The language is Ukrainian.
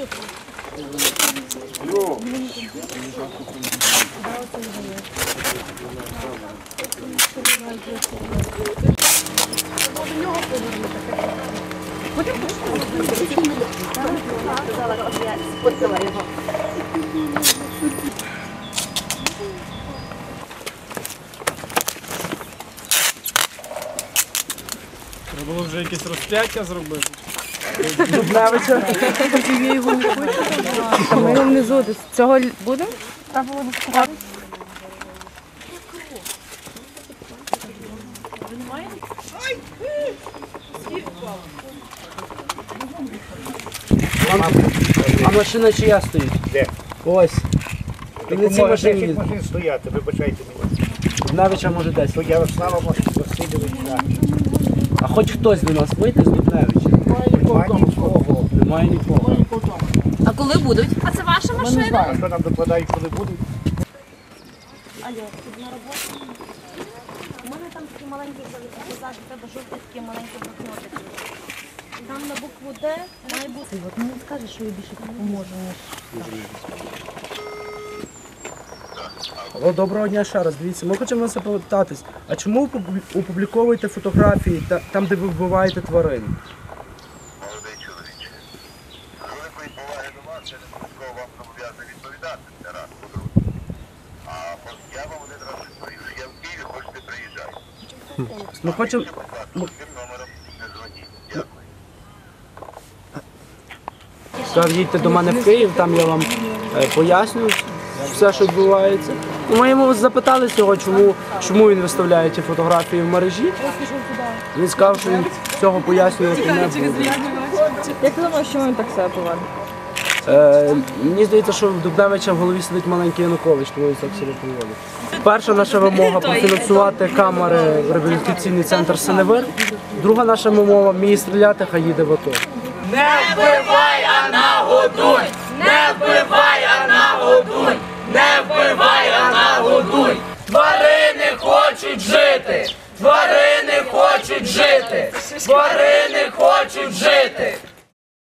Треба було вже якесь розп'яття зробити. Дубневича. Ми його внизу. Цього л- буде? А машина чия стоїть? Де? Ось. І на цій машині Десять машин стояти, вибачайте мені. Дубневича може десь. То Ярослава Васильович, так. А хоч хтось до нас вийде з Дубневича? Немає нікого. Немає нікого. А коли будуть? А це ваша машина? А що нам докладають, коли будуть? У мене там такі маленькі завітати, треба жовті такі маленькі блокноти. Там на букву Д має бути. От мені скаже, що я більше допоможу, ніж. Алло, доброго дня ще раз. Дивіться, ми хочемо вас запитатись, а чому ви опубліковуєте фотографії та- там, де ви вбиваєте тварин? молодий чоловіче. З великої поваги до вас, я не обов'язково вам зобов'язаний відповідати це раз. по-друге. А по- я вам один раз відповів, що я в Києві, хочете приїжджати. Ми хочемо. Будь ласка, цим номером не дзвоніть. Дякую. Сказав, їдьте до мене в Київ, там я вам е, поясню все, що відбувається. Ну, Ми йому запитали цього, чому, чому він виставляє ці фотографії в мережі. Він сказав, що він цього пояснювати не буде. Як ти думаєш, чому він так себе поводить? Е, мені здається, що в Дубневича в голові сидить маленький Янукович, тому він так себе поводить. Перша наша вимога профінансувати камери в реабілітаційний центр Синевир. Друга наша вимога мені стріляти, хай їде в АТО. Не вбивай, а нагодуй! не вбивай, а нагодуй. Тварини хочуть жити, тварини хочуть жити, тварини хочуть жити.